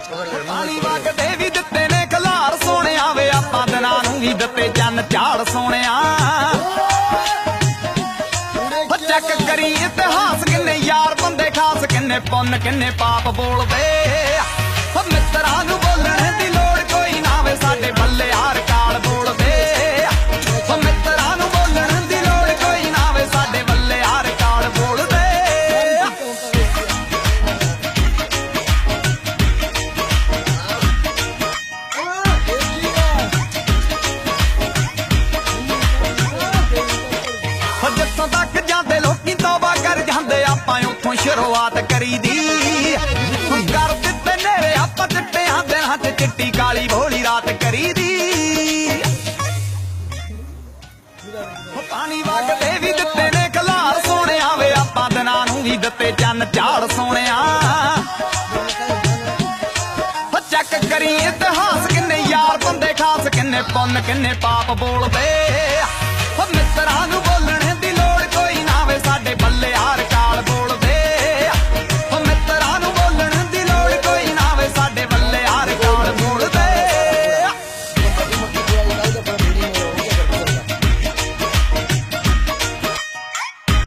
ਪਾਣੀ ਵਗਦੇ ਵੀ ਦਿੱਤੇ ਨੇ ਖਲਾਰ ਸੋਹਣਿਆ ਵੇ, ਆਪਾਂ ਦਿਨਾਂ ਨੂੰ ਵੀ ਦਿੱਤੇ ਚੰਨ ਝਾੜ ਸੋਹਣਿਆ। ਚੱਕ ਕਰੀ ਇਤਿਹਾਸ ਕਿੰਨੇ ਯਾਰ ਬੰਦੇ, ਖਾਸ ਕਿੰਨੇ ਪੁੰਨ, ਕਿੰਨੇ ਪਾਪ ਬੋਲਦੇ। ਮਿੱਤਰ ਉੱਥੋਂ ਸ਼ੁਰੂਆਤ ਕਰੀਦੀ। ਹੁਣ ਕਰ ਦਿੱਤੇ ਨੇਰੇ ਆਪਾਂ ਚਿੱਟਿਆਂ ਦਿਨਾਂ ਚ ਚਿੱਟੀ ਕਾਲੀ ਭੋਲੀ ਰਾਤ ਕਰੀ ਦੀ ਪਾਣੀ ਵਗਦੇ ਵੀ ਦਿੱਤੇ ਨੇ ਖਲਾਰ ਸੋਹਣਿਆ ਵੇ, ਆਪਾਂ ਦਿਨਾਂ ਨੂੰ ਵੀ ਦਿੱਤੇ ਚੰਨ ਝਾੜ ਸੋਹਣਿਆ। ਚੱਕ ਚੈੱਕ ਕਰੀ ਇਤਿਹਾਸ, ਕਿੰਨੇ ਯਾਰ ਬੰਦੇ ਖਾਸ, ਕਿੰਨੇ ਪੁੰਨ, ਕਿੰਨੇ ਪਾਪ ਬੋਲਦੇ।